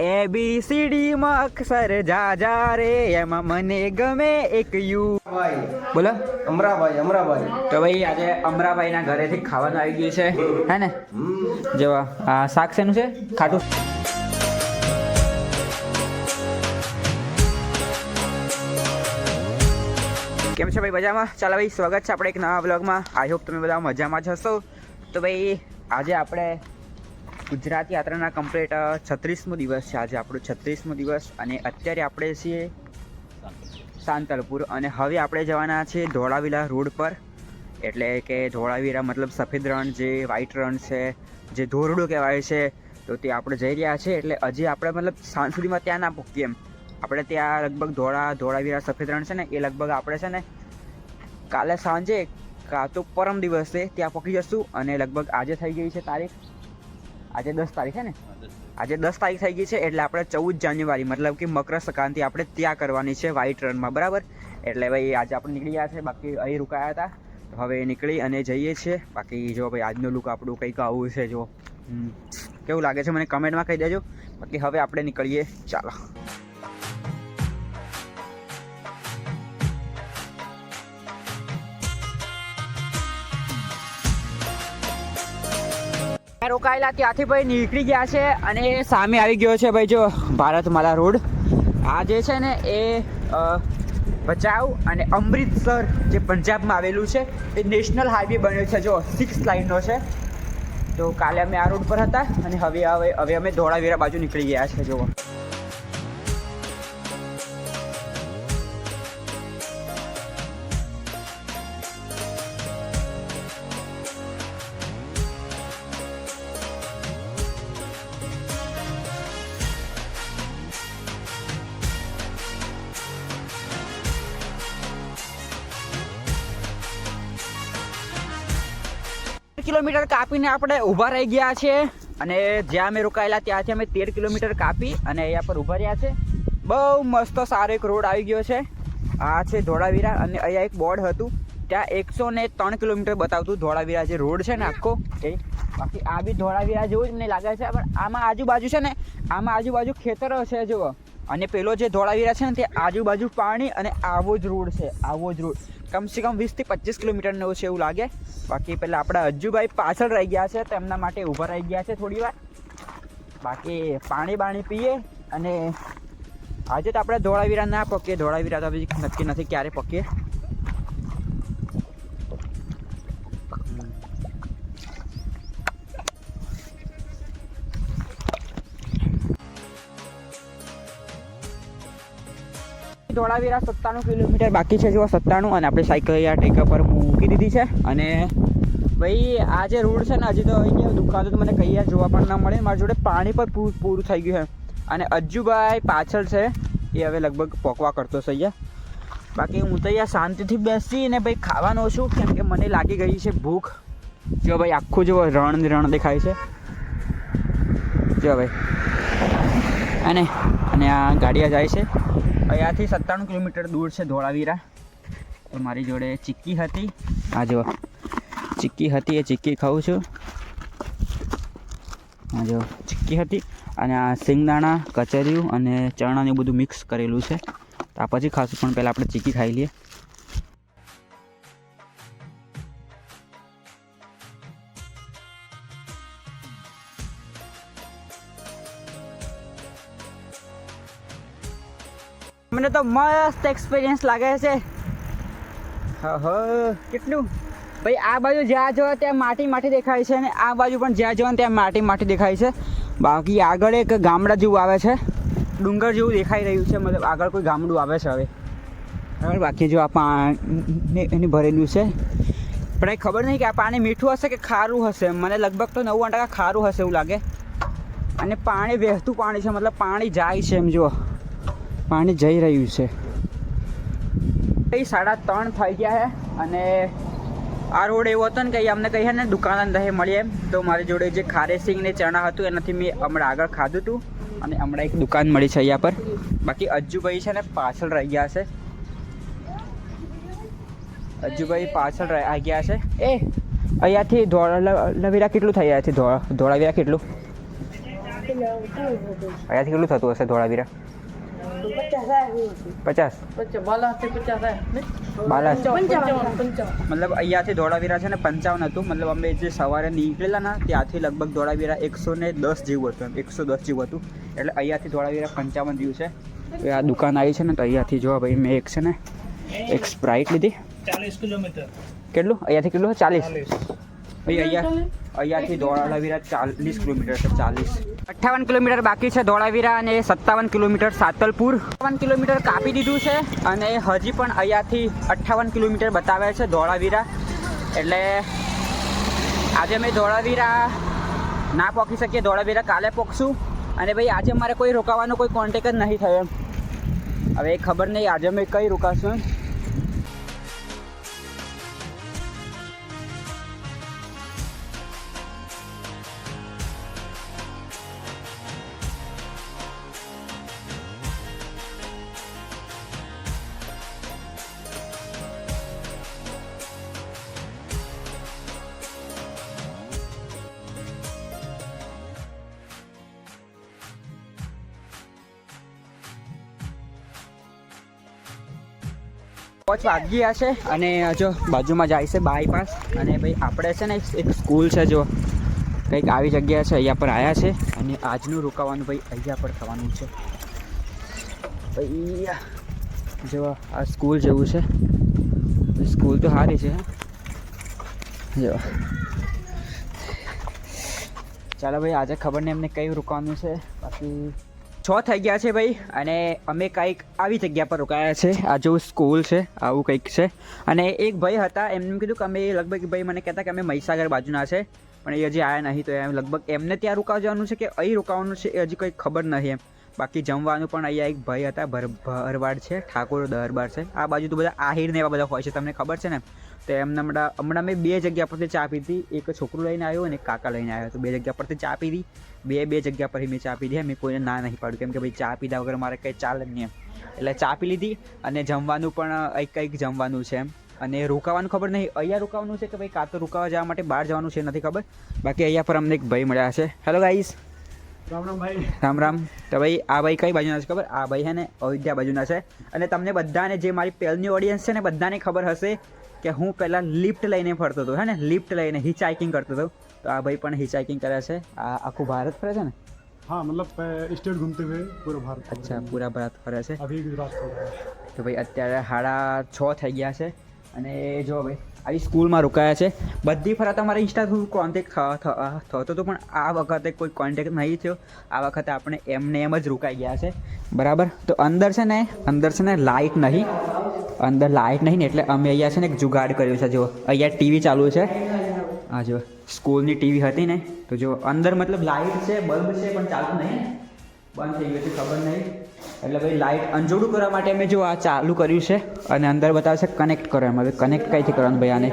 એ B C D માં અક્ષર જા જા રે. એમાં મને ગમે એક યુ. ભાઈ. બોલો. અમરાભાઈ અમરાભાઈ. તો ભાઈ આજે અમરાભાઈના ઘરેથી ખાવાનું આવી ગયું છે. હે ને? જેવા આ શાક શેનું છે? ખાટું. કેમ છે ભાઈ? મજામાં? ચાલો ભાઈ સ્વાગત છે આપણે એક નવા બ્લોગમાં આઈ હોપ તમે બધા મજામાં જ હશો. તો ભાઈ આજે આપણે ગુજરાત યાત્રાના કમ્પ્લીટ છત્રીસમો દિવસ છે આજે આપણો છત્રીસમો દિવસ અને અત્યારે આપણે છીએ સાંતલપુર અને હવે આપણે જવાના છે ધોળાવીરા રોડ પર. એટલે કે ધોળાવીરા મતલબ સફેદ રણ જે વ્હાઈટ રણ છે, જે ધોરડો કહેવાય છે, તો તે આપણે જઈ રહ્યા છે. એટલે હજી આપણે મતલબ સાંજ સુધીમાં ત્યાં ના પહોંચીએ એમ. આપણે ત્યાં લગભગ ધોળા, ધોળાવીરા સફેદ રણ છે ને, એ લગભગ આપણે છે ને કાલે સાંજે કાં તો પરમ દિવસે ત્યાં પહોંચી જશું અને લગભગ આજે થઈ ગઈ છે તારીખ. આજે દસ તારીખ છે ને? આજે દસ તારીખ થઈ ગઈ છે એટલે આપણે ચૌદ જાન્યુઆરી મતલબ કે મકર સંક્રાંતિ આપણે ત્યાં કરવાની છે વ્હાઈટ રનમાં બરાબર? એટલે ભાઈ આજે આપણે નીકળી ગયા છે બાકી અહીં રોકાયા હતા. તો હવે નીકળી અને જઈએ છીએ બાકી જો ભાઈ આજનું લુક આપણું કંઈક આવું છે જો. કેવું લાગે છે મને કમેન્ટમાં કહી દેજો. બાકી હવે આપણે નીકળીએ. ચાલો. ત્યાં રોકાયેલા ત્યાંથી ભાઈ નીકળી ગયા છે અને સામે આવી ગયો છે ભાઈ જો ભારતમાલા રોડ. આ જે છે ને એ ભચાઉ અને અમૃતસર જે પંજાબમાં આવેલું છે, એ નેશનલ હાઈવે બન્યો છે. જો સિક્સ લાઇનનો છે. તો કાલે અમે આ રોડ પર હતા અને હવે હવે હવે અમે ધોળાવીરા બાજુ નીકળી ગયા છે. જો કિલોમીટર કાપીને આપણે ઊભા રહી ગયા છે અને જ્યાં અમે રોકાયેલા ત્યાંથી અમે તેર કિલોમીટર કાપી અને અહીંયા પર ઊભા રહ્યા છે. બહુ મસ્ત સારો એક રોડ આવી ગયો છે. આ છે ધોળાવીરા અને અહીંયા એક બોર્ડ હતું. ત્યાં એકસો ને ત્રણ કિલોમીટર બતાવતું ધોળાવીરા જે રોડ છે ને આખો. એ, બાકી આ બી ધોળાવીરા જેવું જ મને લાગે છે, પણ આમાં આજુબાજુ છે ને, આમાં આજુબાજુ ખેતરો છે, જુઓ. અને પેલો જે ધોળાવીરા છે ને તે આજુબાજુ પાણી અને આવો જ રોડ છે, આવો જ રોડ. કમસે કમ વીસથી પચીસ કિલોમીટરનો છે એવું લાગે. બાકી પેલા આપણા અજ્જુભાઈ પાછળ રહી ગયા છે, તેમના માટે ઊભા રહી ગયા છે થોડી વાર. બાકી પાણી બાણી પીએ અને આજે તો આપણે ધોળાવીરા ના પકીએ ધોળાવીરા તો નક્કી નથી ક્યારે પકીએ. ધોળાવીરા સત્તાણું કિલોમીટર બાકી છે જો સત્તાણું અને આપણે સાયકલ અહીંયા ટેકા પર મૂકી દીધી છે. અને ભાઈ, આ જે રોડ છે ને, હજી તો અહીંયા દુકાનો તો મને કઈ યાર જોવા પણ ના મળે. મારી જોડે પાણી પણ પૂરું પૂરું થઈ ગયું છે. અને અજ્જુભાઈ પાછળ છે. એ હવે લગભગ પોકવા કરતો છે અહીંયા. બાકી હું તો અહીંયા શાંતિથી બેસી અને ભાઈ ખાવાનો છું, કેમ કે મને લાગી ગઈ છે ભૂખ. જો ભાઈ, આખું જો રણ રણ દેખાય છે. જો ભાઈ. અને અને આ ગાડીયા જાય છે. અહીંયાથી સત્તાણું કિલોમીટર દૂર છે ધોળાવીરા. તો મારી જોડે ચીક્કી હતી. આ જો ચીક્કી હતી, એ ચીક્કી ખાઉં છું. આ જો ચીક્કી હતી. અને આ સિંગદાણા, કચરિયું અને ચણાને બધું મિક્સ કરેલું છે. આ પછી ખાશું, પણ પહેલાં આપણે ચીક્કી ખાઈ લઈએ. મને તો મસ્ત એક્સપિરિયન્સ લાગે છે. હહ કેટલું? ભાઈ આ બાજુ જ્યાં જો ત્યાં માટી માટી દેખાય છે અને આ બાજુ પણ જ્યાં જવાનું ત્યાં માટી માટી દેખાય છે. બાકી આગળ એક ગામડા જેવું આવે છે. ડુંગર જેવું દેખાઈ રહ્યું છે મતલબ આગળ કોઈ ગામડું આવે છે હવે. બરાબર બાકી જો આ પાણી એની ભરેલું છે. પણ એ ખબર નહીં કે આ પાણી મીઠું હશે કે ખારું હશે? મને લગભગ તો નવ ટકા ખારું હશે એવું લાગે. અને પાણી વહેતું પાણી છે મતલબ પાણી જાય છે એમ જુઓ. પાણી જઈ રહ્યું છે. એ સાડા ત્રણ થઈ ગયા છે અને આ રોડ એવો હતો ને કે અમને કહી ને દુકાન અંદર મળીએ એમ. તો મારી જોડે જે ખારે સિંગ ને ચણા હતું એનાથી મેં હમણાં આગળ ખાધું હતું અને હમણાં એક દુકાન મળી છે અહીંયા પર. બાકી અજ્જુભાઈ છે ને પાછળ રહી ગયા છે. અજ્જુભાઈ પાછળ રહી આવી ગયા છે. એ અહીંયાથી ધોળા લવીરા કેટલું થઈ અહીંયાથી ધોળા ધોળાવીરા કેટલું? અહીંયાથી કેટલું થતું હશે ધોળાવીરા? પચાસ બાલાસ મતલબ અહીંયાથી ધોળાવીરા છે ને પંચાવન હતું. મતલબ અમે જે સવારે નીકળેલા ના ત્યાંથી લગભગ ધોળાવીરા એકસો ને દસ જેવું હતું એકસો દસ જેવું હતું. એટલે અહીંયાથી ધોળાવીરા પંચાવન જેવું છે. આ દુકાન આવી છે ને તો અહીંયાથી જોવા ભાઈ મેં એક છે ને એક સ્પ્રાઇટ લીધી. ચાલીસ કિલોમીટર. કેટલું? અહીંયાથી કેટલું? ચાલીસ. ભાઈ અહીંયા અહીંયાથી ધોળાવીરા ચાલીસ કિલોમીટર છે ચાલીસ. અઠ્ઠાવન કિલોમીટર બાકી છે ધોળાવીરા અને સત્તાવન કિલોમીટર સાતલપુર. અઠ્ઠાવન કિલોમીટર કાપી દીધું છે અને હજી પણ અહીંયાથી અઠ્ઠાવન કિલોમીટર બતાવે છે ધોળાવીરા. એટલે આજે અમે ધોળાવીરા ના પહોંચી શકીએ, ધોળાવીરા કાલે પહોંચશું અને ભાઈ, આજે મારે કોઈ રોકાવાનો કોઈ કોન્ટેક જ નહીં થયો હવે એ ખબર નહીં, આજે અમે કઈ રોકાશું પાંચ વાગી છે અને જો બાજુમાં જાય છે બાયપાસ અને ભાઈ આપણે છે ને એક સ્કૂલ છે જો, કંઈક આવી જગ્યા છે, અહીંયા પર આવ્યા છે અને આજનું રોકાવાનું ભાઈ અહીંયા પર થવાનું છે. ભાઈ, જો આ સ્કૂલ જેવું છે. સ્કૂલ તો સારી છે. જો. ચાલો ભાઈ, આજે ખબર નહીં એમને કયું રોકાવાનું છે? બાકી છ થઈ ગયા છે ભાઈ અને અમે કંઈક આવી જગ્યા પર રોકાયા છે. આ જો સ્કૂલ છે, આવું કંઈક છે. અને એક ભાઈ હતા, એમને કીધું કે અમે લગભગ ભાઈ મને કહેતા કે અમે મહીસાગર બાજુના છે, પણ એ હજી આવ્યા નહીં, તો એમ લગભગ એમને ત્યાં રોકાવા જવાનું છે કે અહીં રોકાવાનું છે એ હજી કંઈ ખબર નથી એમ. બાકી જમવાનું પણ અહીંયા એક ભાઈ હતા ભર ભરવાડ છે, ઠાકોર દરબાર છે. આ બાજુ તો બધા આહિર ને એવા બધા હોય છે, તમને ખબર છે ને? તો એમને હમણાં હમણાં મેં બે જગ્યા પરથી ચા પીધી. એક છોકરું લઈને આવ્યો અને કાકા લઈને આવ્યો. તો બે જગ્યા પરથી ચા પીધી. બે બે જગ્યા પરથી મેં ચા પીધી. મેં કોઈને ના નહીં પાડ્યું. કેમ કે ભાઈ ચા પીધા વગર મારે કંઈ ચાલે જ નહીં એમ. એટલે ચા પી લીધી અને જમવાનું પણ કંઈક કંઈક જમવાનું છે એમ. અને રોકાવાનું ખબર નહીં. અહીંયા રોકાવાનું છે કે ભાઈ કાં તો રોકાવા જવા માટે બહાર જવાનું છે નથી ખબર. બાકી અહીંયા પર અમને એક ભાઈ મળ્યા છે. હેલો ગાઈસ રામ રામ ભાઈ. રામ રામ. તો ભાઈ આ ભાઈ કઈ બાજુના છે ખબર? આ ભાઈ છે ને અયોધ્યા બાજુના છે. અને તમને બધાને જે મારી પહેલની ઓડિયન્સ છે ને બધાને ખબર હશે કે હું પહેલાં લિફ્ટ લઈને ફરતો હતો હે ને લિફ્ટ લઈને હિચ હાઇકિંગ કરતો હતો તો આ ભાઈ પણ હિચ હાઇકિંગ કરે છે આ આખું ભારત ફરે છે ને हाँ मतलब अ, स्टेट घूमते हुए पूरा भारत અચ્છા પૂરા ભારત ફરે છે अभी गुजरात को गए हैं। તો ભાઈ અત્યારે સાડા છ થઈ ગયા છે અને જો ભાઈ આવી સ્કૂલમાં રોકાયા છે. બધી ફરત અમારે ઇન્સ્ટા થ્રુ કોન્ટેક્ટ થતો હતો, પણ આ વખતે કોઈ કોન્ટેક્ટ નહીં થયો. આ વખતે આપણે એમને એમ જ રોકાઈ ગયા છે. બરાબર? તો અંદર છે ને, અંદર છે ને લાઇટ નહીં. અંદર લાઇટ નહીં ને એટલે અમે અહીંયા છે ને એક જુગાડ કર્યું છે. જો અહીંયા ટીવી ચાલુ છે. હા જો સ્કૂલની ટીવી હતી ને. તો જો અંદર મતલબ લાઇટ છે બલ્બ છે, પણ ચાલતું નહીં. બંધ થઈ ગયું છે, ખબર નહીં. એટલે ભાઈ લાઇટ અંજોડું કરવા માટે મેં જો આ ચાલુ કર્યું છે અને અંદર બતાવે છે કનેક્ટ કરો એમ હવે કનેક્ટ કઈથી કરવાનું ભાઈ આને?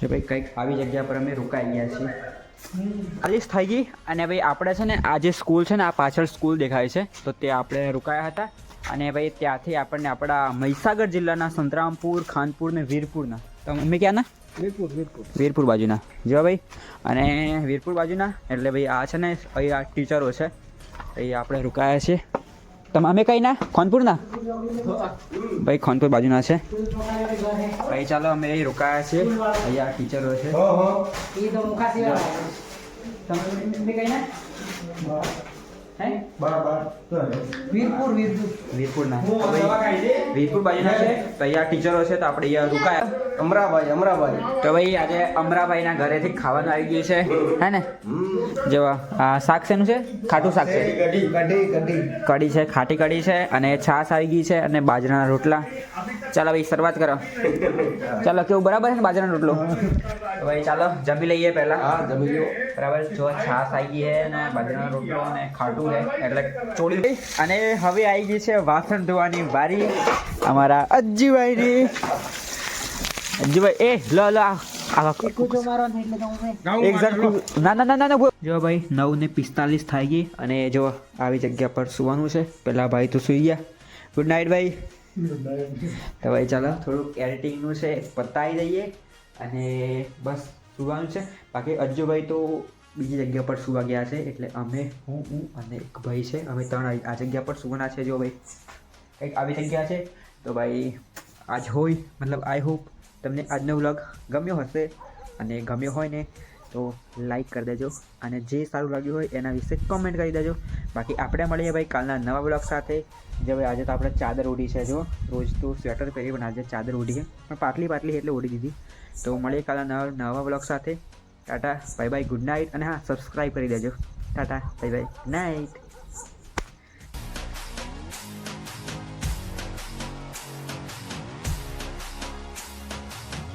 જો ભાઈ કંઈક આવી જગ્યા પર અમે રોકાઈ ગયા છીએ. આલીસ થઈ ગઈ અને ભાઈ આપણે છે ને આ જે સ્કૂલ છે ને આ પાછળ સ્કૂલ દેખાય છે. તો તે આપણે રોકાયા હતા અને ભાઈ ત્યાંથી આપણને આપણા મહીસાગર જિલ્લાના સંતરામપુર ખાનપુર ને વીરપુરના. તમે ક્યાંના? વીરપુર વીરપુર. વીરપુર બાજુના. જો ભાઈ અને વીરપુર બાજુના. એટલે ભાઈ આ છે ને અહીં આ ટીચરો છે. એ આપણે રોકાયા છીએ. તમે અમે કઈ ના? ખોનપુરના ભાઈ, ખોનપુર બાજુના છે. ભાઈ, ચાલો, અમે અહીં રોકાયા છીએ. અહીંયા ટીચરો છે. તમે કઈ ના? હે? વીરપુર વીરપુર. વીરપુરના. વીરપુર બાજુના છે. તો અહીંયા ટીચરો છે તો આપણે અહીંયા રોકાયા. અમરાભાઈ અમરાભાઈ. તો ભાઈ આજે અમરાભાઈના ઘરેથી ખાવાનું આવી ગયું છે. હે ને? જો શાક શેનું છે? ખાટું શાક છે. કઢી છે ખાટી કઢી છે અને છાશ આવી ગઈ છે અને બાજરાના રોટલા. ચાલો ભાઈ શરૂઆત કરો. ચાલો કેવું બરાબર છે ને બાજરાનો રોટલો? તો ભાઈ ચાલો જમી લઈએ પહેલા. હા જમી લો બરાબર જો છાશ આવી ગઈ છે અને બાજરાના રોટલો અને ખાટું છે. એટલે ચોળી અને હવે આવી ગઈ છે વાસણ ધોવાની બારી અમારા અજ્જીભાઈની. અજ્જીભાઈ એ લો લો ના ના ના ના ના જો ભાઈ નવ ને પિસ્તાલીસ થઈ ગઈ અને જો આવી જગ્યા પર સુવાનું છે. પેલા ભાઈ તો સુઈ ગયા. ગુડ નાઇટ ભાઈ. તો ભાઈ ચાલો થોડુંક એડિટિંગનું છે પતાવી દઈએ. અને બસ સુવાનું છે. બાકી અજ્જુભાઈ તો બીજી જગ્યા પર સુવા ગયા છે, એટલે અમે, હું હું અને એક ભાઈ છે, અમે ત્રણ આ- જગ્યા પર સુવાના છે જો ભાઈ. કંઈક આવી જગ્યા છે? તો ભાઈ, આજ હોય, મતલબ આઈ હોપ તમને આજનો વ્લોગ ગમ્યો હશે અને ગમ્યો હોય ને, તો લાઈક કરી દેજો અને જે સારું લાગ્યું હોય એના વિશે કોમેન્ટ કરી દેજો. બાકી આપણે મળીએ ભાઈ કાલના નવા વ્લોગ સાથે. જે ભાઈ આજે તો આપણે ચાદર ઓઢી છે જો, રોજ તો સ્વેટર પહેરી પણ આજે ચાદર ઓઢી છે. પણ પાટલી પાટલી એટલે ઓઢી દીધી. તો મળીએ કાલના નવા નવા વ્લોગ સાથે. Tata bye bye good night અને હા સબસ્ક્રાઈબ કરી દેજો. Tata bye bye night.